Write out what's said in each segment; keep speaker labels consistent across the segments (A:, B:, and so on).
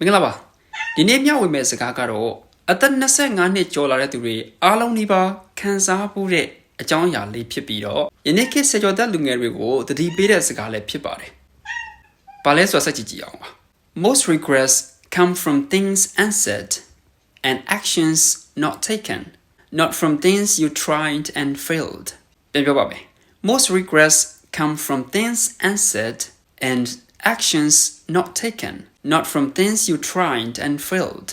A: မင်္ဂလာပါဒီနေ့မျှဝေမယ့်စကားကတော့အသက်25နှစ်ကျော်လာတဲ့သူတွေအားလုံးဒီပါခံစားဖို့တဲ့အကြောင်းအရာလေးဖြစ်ပြီးတော့ယနေ့ခေတ်ဆယ်ကျော်သက်လူငယ်တွေကိုတတိပေးတဲ့စကားလည်းဖြစ်ပါတယ်။ဘာလဲဆိုတော့စက်ကြည့်ကြည့်အောင်ပါ။ Most regrets come from things unsaid and actions not taken not from things you tried and failed ပြန်ပြောပါမယ် Most regrets come from things unsaid and actions not taken not from things you tried and failed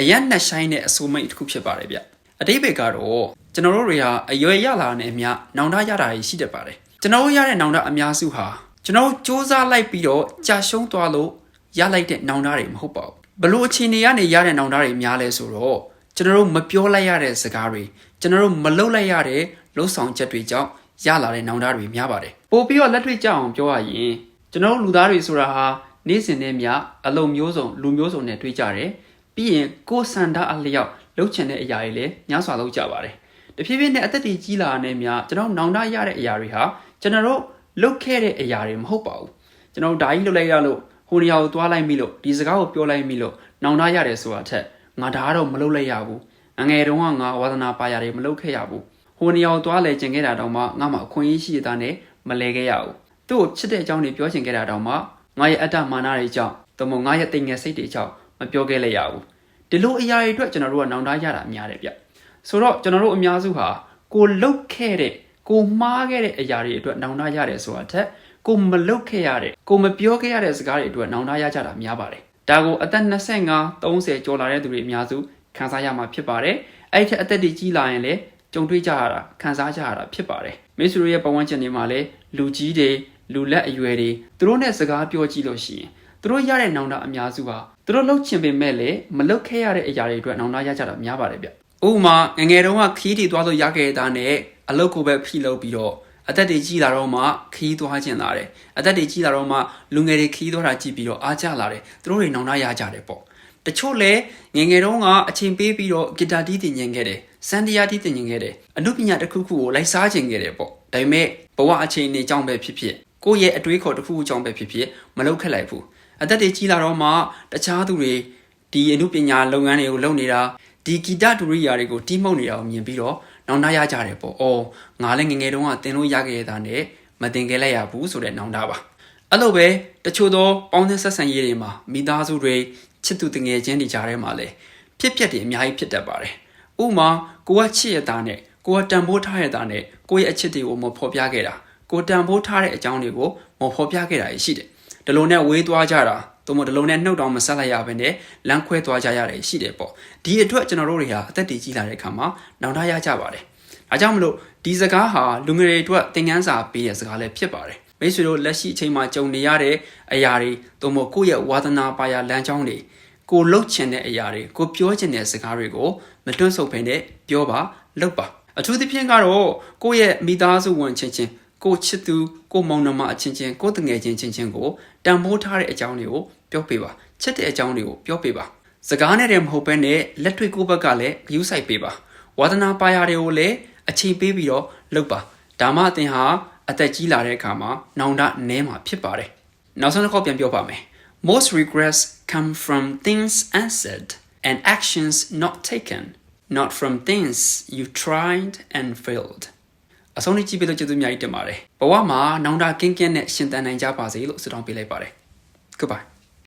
A: အရန်နဲ့ဆိုင်တဲ့အဆိုမိတ်တစ်ခုဖြစ်ပါတယ်ဗျအတိပ္ပယ်ကတော့ကျွန်တော်တို့တွေဟာအရွယ်ရလာတဲ့အမျှနောင်တရတာတွေရှိတတ်ပါတယ်ကျွန်တော်တို့ရတဲ့နောင်တအများစုဟာကျွန်တော်စူးစမ်းလိုက်ပြီးတော့ကြာရှုံးသွားလို့ရလိုက်တဲ့နောင်တတွေမဟုတ်ပါဘူးဘလို့အခြေအနေကနေရတဲ့နောင်တတွေများလဲဆိုတော့ကျွန်တော်တို့မပြောလိုက်ရတဲ့စကားတွေကျွန်တော်တို့မလုပ်လိုက်ရတဲ့လှုပ်ဆောင်ချက်တွေကြောင့်ရလာတဲ့နောင်တတွေများပါတယ်ပို့ပြီးတော့လက်တွေ့ကြအောင်ပြောရရင်ကျွန်တော်တို့လူသားတွေဆိုတာဟာ နေ့စဉ်နဲ့မျှအလုံးမျိုးစုံလူမျိုးစုံနဲ့တွေ့ကြတယ်ပြီးရင်ကိုယ်စန္ဒအလျောက်လှုပ်ချင်တဲ့အရာတွေလည်းညှစွာလုပ်ကြပါတယ်တဖြည်းဖြည်းနဲ့အသက်တွေကြီးလာတဲ့မျှကျွန်တော်နောင်တရတဲ့အရာတွေဟာကျွန်တော်တို့လုပ်ခဲ့တဲ့အရာတွေမဟုတ်ပါဘူးကျွန်တော်ဒါကြီးလုပ်လိုက်ရလို့ဟိုနေရာကိုသွားလိုက်မိလို့ဒီစကားကိုပြောလိုက်မိလို့နောင်တရတယ်ဆိုတာထက်ငါဒါကတော့မလုပ်လိုက်ရဘူးအငယ်တုန်းကငါဝါသနာပါရတယ်မလုပ်ခဲ့ရဘူးဟိုနေရာကိုသွားလဲကျင်ခဲ့တာတောင်မှငါမှအခွင့်အရေးရှိတာနဲ့မလဲခဲ့ရဘူးသူ့ကိုချစ်တဲ့အကြောင်းတွေပြောချင်ခဲ့တာတောင်မှ ငါရဲ့အတ္တမာနတွေကြောင့်တမငါရဲ့တိမ်ငယ်စိတ်တွေကြောင့်မပြောခဲ့လိုက်ရဘူးဒီလိုအရာတွေအတွက်ကျွန်တော်တို့ကနောင်တရတာများတယ်ဗျဆိုတော့ကျွန်တော်တို့အများစုဟာကိုလုတ်ခဲ့တဲ့ကိုမှားခဲ့တဲ့အရာတွေအတွက်နောင်တရတယ်ဆိုတာထက်ကိုမလုတ်ခဲ့ရတဲ့ကိုမပြောခဲ့ရတဲ့စကားတွေအတွက်နောင်တရကြတာများပါတယ်ဒါကိုအသက်25 30ကျော်လာတဲ့သူတွေအများစုခံစားရမှာဖြစ်ပါတယ်အဲ့ထက်အသက်တွေကြီးလာရင်လည်းကြုံတွေ့ကြရတာခံစားကြရတာဖြစ်ပါတယ်မိတ်ဆွေတို့ရဲ့ပတ်ဝန်းကျင်တွေမှာလည်းလူကြီးတွေ လူလက်အရွယ်တွေသူတို့နဲ့စကားပြောကြည့်လို့ရှိရင်သူတို့ရတဲ့နောင်တအများစုဟာသူတို့လှုပ်ချင်ပေမဲ့လည်းမလှုပ်ခဲ့ရတဲ့အရာတွေအတွက်နောင်တရကြတာများပါတယ်ဗျဥပမာငငယ်တုန်းကခီးတီသွားလို့ရခဲ့တာနဲ့အလုပ်ကိုပဲဖိလုပ်ပြီးတော့အသက်တွေကြီးလာတော့မှခီးသွားခြင်းလာတယ်အသက်တွေကြီးလာတော့မှလူငယ်တွေခီးသွားတာကြည့်ပြီးတော့အားကြလာတယ်သူတို့တွေနောင်တရကြတယ်ပေါ့တချို့လည်းငငယ်တုန်းကအချိန်ပေးပြီးတော့ဂီတာတီးတင်ញင်ခဲ့တယ်စန်ဒီယာတီးတင်ញင်ခဲ့တယ်အမှုပညာတစ်ခုခုကိုလိုက်စားခြင်းခဲ့တယ်ပေါ့ဒါပေမဲ့ဘဝအချိန်နေကြောင်းပဲဖြစ်ဖြစ် ကိုယ့်ရဲ့အတွေးခေါ်တစ်ခုခုကြောင့်ပဲဖြစ်ဖြစ်မလုပ်ခက်လိုက်ဘူးအသက်တွေကြီးလာတော့မှတခြားသူတွေဒီအမှုပညာလုပ်ငန်းတွေကိုလုပ်နေတာဒီဂီတဒူရိယာတွေကိုတီးမှုတ်နေတာကိုမြင်ပြီးတော့နောင်တရကြတယ်ပေါ့။အော်ငါလည်းငငယ်တုန်းကတင်လို့ရခဲ့တာနဲ့မတင်ခဲ့လိုက်ရဘူးဆိုတဲ့နောင်တပါ။အဲ့လိုပဲတချို့သောပေါင်းသင်းဆက်ဆံရေးတွေမှာမိသားစုတွေချစ်သူတငယ်ချင်းတွေကြားထဲမှာလည်းဖြစ်ပျက်တွေအများကြီးဖြစ်တတ်ပါတယ်။ဥပမာကိုကချစ်ရတာနဲ့ကိုကတန်ဖိုးထားရတာနဲ့ကိုရဲ့အချစ်တွေကိုမဖော်ပြခဲ့တာ ကိုတန်ဖိုးထားတဲ့အကြောင်းတွေကိုမဖော်ပြခဲ့တာရှိတယ်။ဒီလိုနဲ့ဝေးသွားကြတာသို့မဟုတ်ဒီလိုနဲ့နှုတ်တောင်မဆက်လိုက်ရဘဲနဲ့လမ်းခွဲသွားကြရတယ်ရှိတယ်ပေါ့ဒီအတွက်ကျွန်တော်တို့တွေဟာအသက်တည်ကြီးလာတဲ့အခါမှာနောင်တရကြပါတယ်အဲကြောင့်မလို့ဒီစကားဟာလူငယ်တွေအတွက်သင်ခန်းစာပေးတဲ့စကားလည်းဖြစ်ပါတယ်မိတ်ဆွေတို့လက်ရှိအချိန်မှာကြုံနေရတဲ့အရာတွေသို့မဟုတ်ကိုယ့်ရဲ့ဝါသနာပါရာလမ်းကြောင်းတွေကိုလှုပ်ချင်တဲ့အရာတွေကိုပြောချင်တဲ့စကားတွေကိုမတွန့်ဆုတ်ဖ ೇನೆ ပြောပါလုပ်ပါအထူးသဖြင့်ကတော့ကိုယ့်ရဲ့မိသားစုဝင်ချင်းချင်း ကိုချစ်သူကိုမောင်နှမအချင်းချင်းကိုတငယ်ချင်းချင်းချင်းကိုတန်ဖိုးထားတဲ့အကြောင်းတွေကိုပြောပြပါချစ်တဲ့အကြောင်းတွေကိုပြောပြပါစကားနဲ့တည်းမဟုတ်ဘဲနဲ့လက်တွေ့ကိုဘက်ကလည်းဂရုစိုက်ပေးပါဝါသနာပါရာတွေကိုလည်းအချိန်ပေးပြီးတော့လုပ်ပါဒါမှအသင်ဟာအသက်ကြီးလာတဲ့အခါမှာနောင်တနဲမှာဖြစ်ပါတယ်နောက်ဆုံးတစ်ခေါက်ပြန်ပြောပါမယ် most regrets come from things unsaid and actions not taken not from things you tried and failed အဆုံးထိကြည့်ပေးလို့ကျေးဇူးအများကြီးတင်ပါတယ်ဘဝမှာနောင်တကင်းကင်းနဲ့ရှင်သန်နိုင်ကြပါစေလို့ဆုတောင်းပေးလိုက်ပါတယ် goodbye